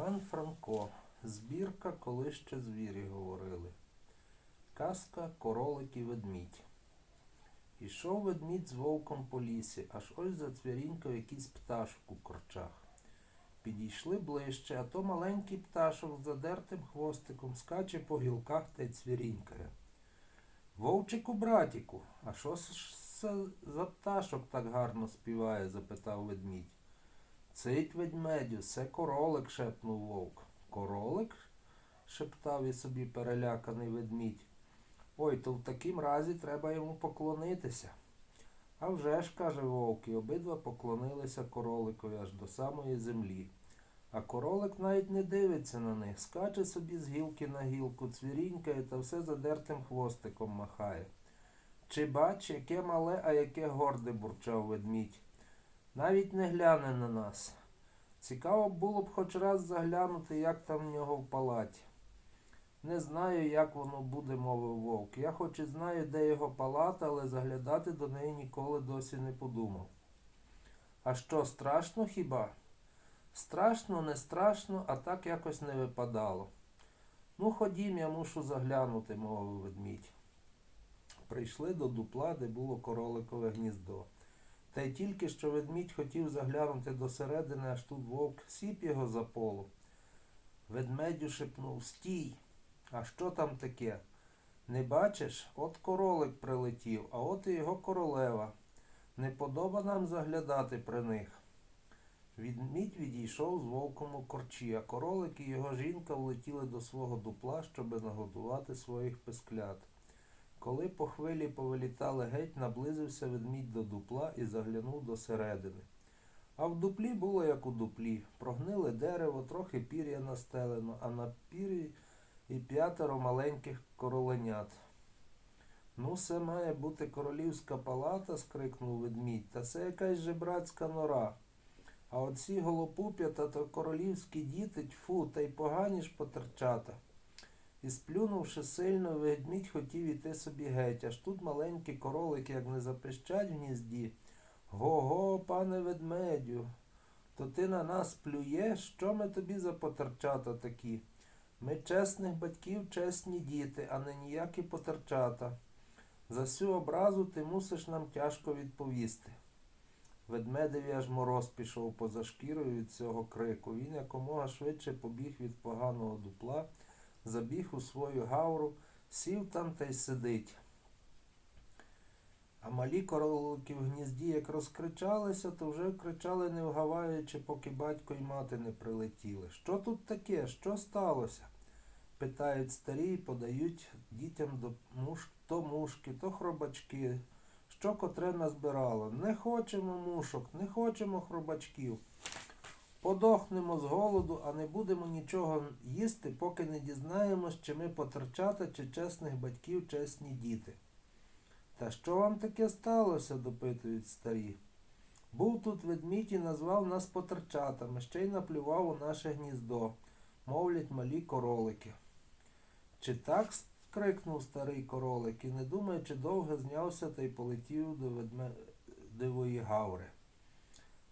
Іван Франко. Збірка, коли ще звірі говорили. Казка Королик і ведмідь. Ішов ведмідь з вовком по лісі, аж ось зацвірінькав якийсь пташок у корчах. Підійшли ближче, а то маленький пташок з задертим хвостиком скаче по гілках та й цвірінькає. Вовчику, братіку, а що ж за пташок так гарно співає? запитав ведмідь. Цить ведмедю, це королик, шепнув вовк. Королик? шептав і собі переляканий ведмідь. Ой, то в такім разі треба йому поклонитися. А вже ж, каже вовк, і обидва поклонилися короликові аж до самої землі. А королик навіть не дивиться на них, скаче собі з гілки на гілку, цвірінькає та все задертим хвостиком махає. Чи бач, яке мале, а яке горде, бурчав ведмідь. Навіть не гляне на нас. Цікаво було б хоч раз заглянути, як там в нього в палаті. Не знаю, як воно буде, мовив вовк. Я хоч і знаю, де його палата, але заглядати до неї ніколи досі не подумав. А що, страшно хіба? Страшно, не страшно, а так якось не випадало. Ну, ходім, я мушу заглянути, мовив ведмідь. Прийшли до дупла, де було короликове гніздо. Та й тільки що ведмідь хотів заглянути досередини, аж тут вовк сіп його за полу. Ведмедю шепнув Стій. А що там таке? Не бачиш? От королик прилетів, а от і його королева. Не подоба нам заглядати при них. Відмідь відійшов з вовком у корчі, а королик і його жінка влетіли до свого дупла, щоби нагодувати своїх песклят. Коли по хвилі повилітали геть, наблизився ведмідь до дупла і заглянув до середини. А в дуплі було як у дуплі. Прогниле дерево, трохи пір'я настелено, а на пір'ї і п'ятеро маленьких короленят. Ну, це має бути королівська палата, скрикнув ведмідь, та це якась жебрацька нора. А оці голопуп'ята то королівські діти, тьфу, та й погані ж потерчата. І сплюнувши сильно, ведмідь хотів іти собі геть, аж тут маленькі королики, як не запищать в гнізді. Го-го, пане ведмедю, то ти на нас плюєш? Що ми тобі за потерчата такі? Ми чесних батьків, чесні діти, а не ніякі потерчата. За всю образу ти мусиш нам тяжко відповісти. Ведмедеві аж мороз пішов поза шкірою від цього крику. Він якомога швидше побіг від поганого дупла, забіг у свою гавру, сів там та й сидить. А малі королики в гнізді, як розкричалися, то вже кричали, не вгаваючи, поки батько й мати не прилетіли. Що тут таке? Що сталося? питають старі і подають дітям до муш... то мушки, то хробачки. Що котре назбирало? Не хочемо мушок, не хочемо хробачків. Подохнемо з голоду, а не будемо нічого їсти, поки не дізнаємось, чи ми потерчата, чи чесних батьків, чесні діти. Та що вам таке сталося? допитують старі. Був тут ведмідь і назвав нас потерчатами, ще й наплював у наше гніздо, мовлять малі королики. Чи так? скрикнув старий королик і, не думаючи довго, знявся та й полетів до ведмедевої гаври.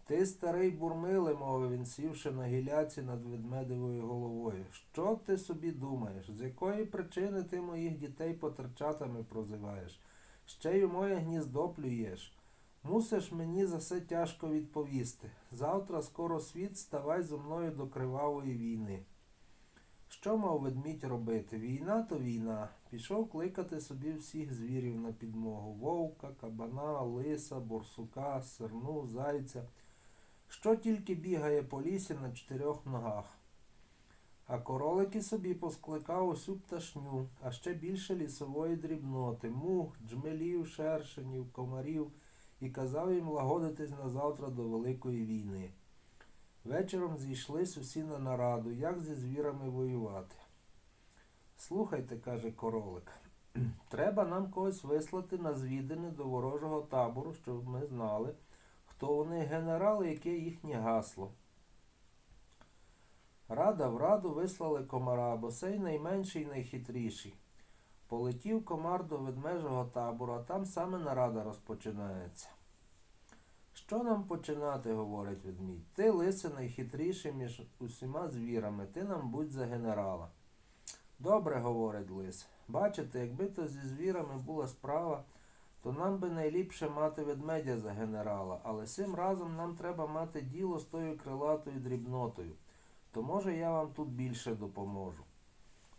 Ти, старий бурмиле, мовив він, сівши на гіляці над ведмедевою головою. Що ти собі думаєш? З якої причини ти моїх дітей потерчатами прозиваєш? Ще й моє гніздо плюєш. Мусиш мені за все тяжко відповісти. Завтра скоро світ ставай зо мною до кривавої війни. Що мав ведмідь робити? Війна то війна. Пішов кликати собі всіх звірів на підмогу вовка, кабана, лиса, борсука, серну, зайця. Що тільки бігає по лісі на чотирьох ногах. А королики собі поскликав усю пташню, а ще більше лісової дрібноти, мух, джмелів, шершенів, комарів і казав їм лагодитись на завтра до Великої війни. Вечором зійшлись усі на нараду, як зі звірами воювати. Слухайте, каже королик, треба нам когось вислати на звідини до ворожого табору, щоб ми знали, хто вони генерали, яке їхнє гасло. Рада в раду вислали комара, бо сей найменший і найхитріший. Полетів комар до ведмежого табору, а там саме нарада розпочинається. Що нам починати, говорить ведмідь. Ти, лисе, найхитріший між усіма звірами, ти нам будь за генерала. Добре, говорить лис. Бачите, якби то зі звірами була справа, то нам би найліпше мати ведмедя за генерала, але цим разом нам треба мати діло з тою крилатою дрібнотою. То може я вам тут більше допоможу.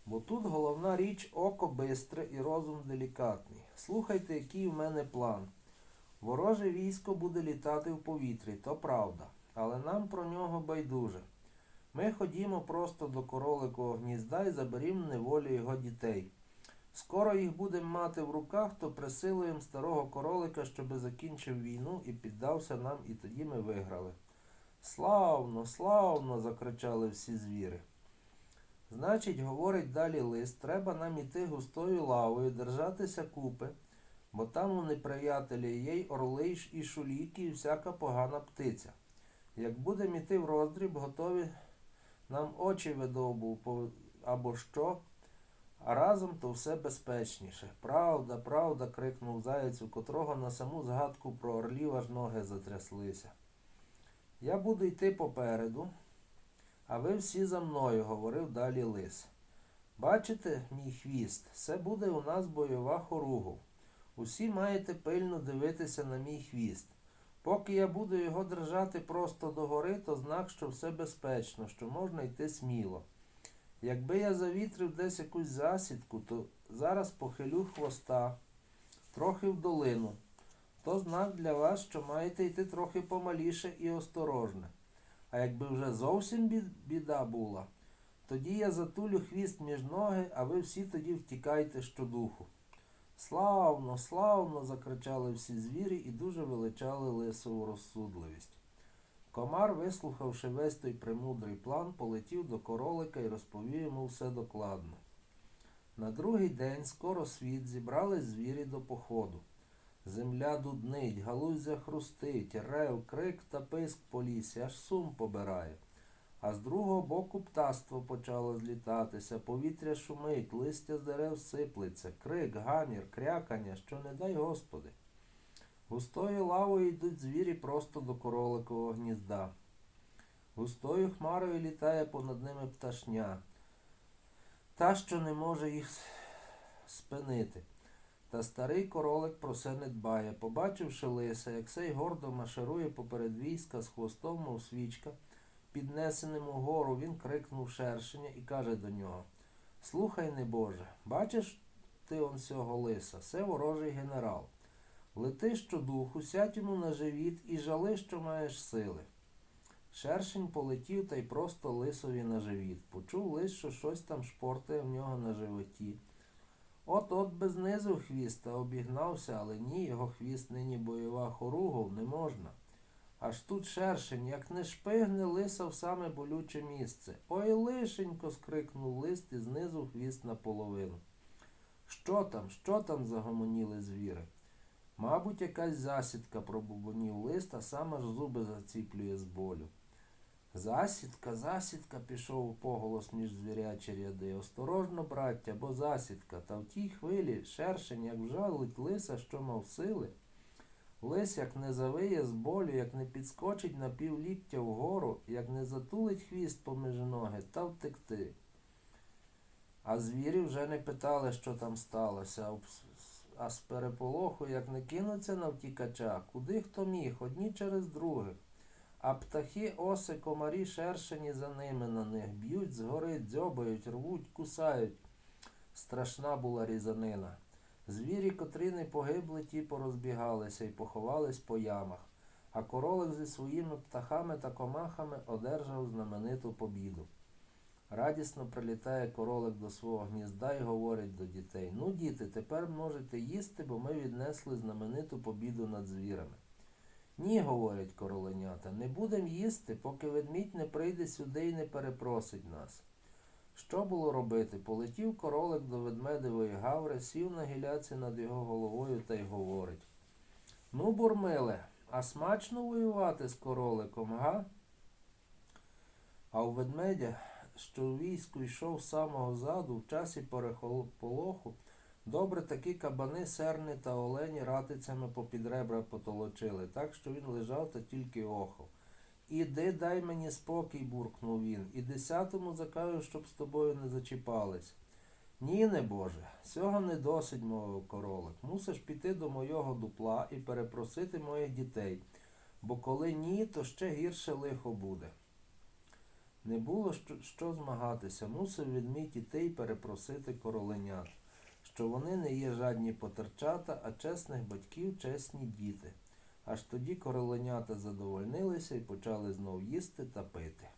Бо тут головна річ око бистре і розум делікатний. Слухайте, який у мене план. Вороже військо буде літати в повітрі, то правда, але нам про нього байдуже. Ми ходімо просто до короликового гнізда і заберімо в неволі його дітей. Скоро їх будемо мати в руках, то присилуємо старого королика, щоби закінчив війну і піддався нам, і тоді ми виграли. Славно, славно. закричали всі звіри. Значить, говорить далі лист, треба нам іти густою лавою, держатися купи, бо там у неприятелі є й орли і шуліки, і всяка погана птиця. Як будемо іти в роздріб, готові нам очі видовбу або що, а разом то все безпечніше. Правда, правда, крикнув заєць, у котрого на саму згадку про орлів аж ноги затряслися. Я буду йти попереду, а ви всі за мною, говорив далі лис. Бачите, мій хвіст, це буде у нас бойова хоругов. Усі маєте пильно дивитися на мій хвіст. Поки я буду його держати просто догори, то знак, що все безпечно, що можна йти сміло. Якби я завітрив десь якусь засідку, то зараз похилю хвоста трохи в долину. То знак для вас, що маєте йти трохи помаліше і осторожне. А якби вже зовсім біда була, тоді я затулю хвіст між ноги, а ви всі тоді втікайте щодуху. Славно, славно. закричали всі звірі і дуже величали лисову розсудливість. Комар, вислухавши весь той премудрий план, полетів до королика і розповів йому все докладно. На другий день скоро світ зібрались звірі до походу. Земля дуднить, галузя хрустить, рев, крик та писк по лісі, аж сум побирає. А з другого боку птаство почало злітатися, повітря шумить, листя з дерев сиплеться, крик, гамір, крякання, що не дай Господи. Густою лавою йдуть звірі просто до короликового гнізда. Густою хмарою літає понад ними пташня, та, що не може їх спинити. Та старий королик про це не дбає. Побачивши лиса, як сей гордо маширує поперед війська з хвостом, мов свічка, піднесеним угору, він крикнув шершеня і каже до нього Слухай, небоже, бачиш ти он цього лиса, це ворожий генерал. Лети щодуху, сядь йому на живіт і жали, що маєш сили. Шершень полетів та й просто лисові на живіт. Почув лис, що щось там шпортає в нього на животі. От от би знизив хвіст та обігнався, але ні, його хвіст нині бойова хоругов не можна. Аж тут шершень, як не шпигне, лиса в саме болюче місце. Ой, лишенько. скрикнув лист і знизу хвіст наполовину. Що там, що там? загомоніли звіри. Мабуть, якась засідка пробубонів лист, а сам аж зуби заціплює з болю. Засідка, засідка, пішов у поголос між звірячі ряди. Осторожно, браття, бо засідка. Та в тій хвилі шершень, як вжалить лиса, що мав сили. Лис як не завиє з болю, як не підскочить на півліктя вгору, як не затулить хвіст поміж ноги, та втекти. А звірі вже не питали, що там сталося, а з переполоху, як не кинуться на втікача, куди хто міг, одні через других. А птахи, оси, комарі, шершені за ними на них, б'ють згори, дзьобають, рвуть, кусають. Страшна була різанина. Звірі, котрі не погибли, ті порозбігалися і поховались по ямах, а королик зі своїми птахами та комахами одержав знамениту побіду. Радісно прилітає королик до свого гнізда і говорить до дітей Ну, діти, тепер можете їсти, бо ми віднесли знамениту побіду над звірами. Ні, говорять короленята, не будемо їсти, поки ведмідь не прийде сюди і не перепросить нас. Що було робити? Полетів королик до ведмедевої гаври, сів на гіляці над його головою та й говорить. Ну, бурмиле, а смачно воювати з короликом, га? А у ведмедя, що у війську йшов з самого заду, в часі переполоху, Добре такі кабани, серни та олені ратицями попід ребра потолочили, так що він лежав та тільки охав. Іди, дай мені спокій, буркнув він, і десятому закажу, щоб з тобою не зачіпались. Ні, не Боже, цього не досить, мовив королик. Мусиш піти до мого дупла і перепросити моїх дітей, бо коли ні, то ще гірше лихо буде. Не було що, змагатися, мусив іти й перепросити короленят, що вони не є жадні потерчата, а чесних батьків чесні діти. Аж тоді короленята задовольнилися і почали знов їсти та пити.